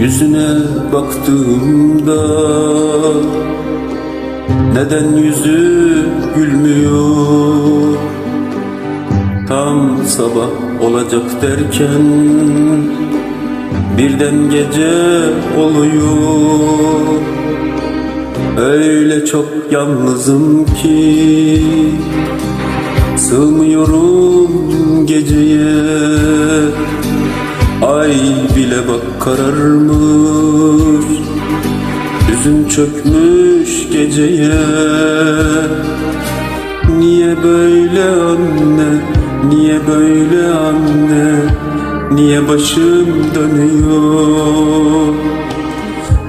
Yüzüne baktığımda Neden yüzü gülmüyor? Tam sabah olacak derken Birden gece oluyor. Öyle çok yalnızım ki Sığmıyorum geceye Ay bile bak kararmış. Üzüm çökmüş geceye. Niye böyle anne? Niye böyle anne? Niye başım dönüyor?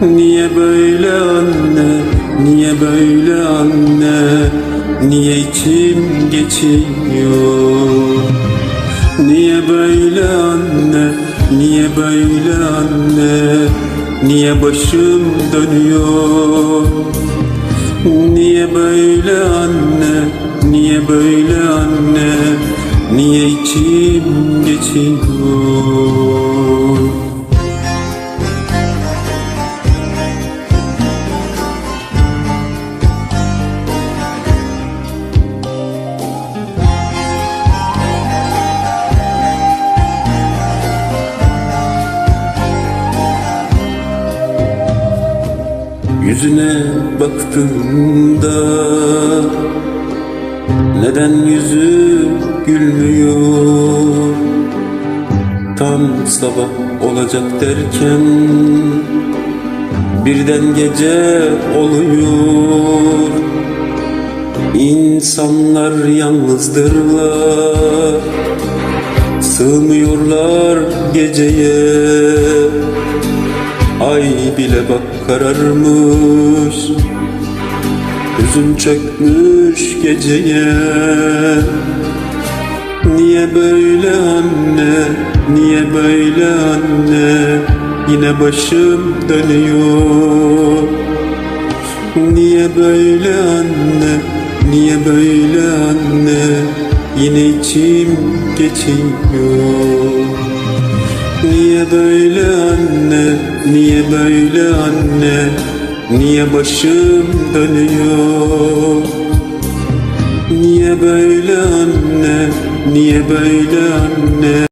Niye böyle anne? Niye böyle anne? Niye içim geçiyor? Niye böyle anne Niye böyle anne? Niye başım dönüyor? Niye böyle anne? Niye böyle anne? Niye içim geçiyor Yüzüne baktığımda Neden yüzü gülmüyor? Tam sabah olacak derken Birden gece oluyor. İnsanlar yalnızdırlar Sığmıyorlar geceye Ay bile bak kararmış Üzüm çökmüş geceye. Niye böyle anne Niye böyle anne? Yine başım dönüyor. Niye böyle anne Niye böyle anne? Yine içim geçiyor Niye böyle anne, niye böyle anne, niye başım dönüyor? Niye böyle anne, niye böyle anne?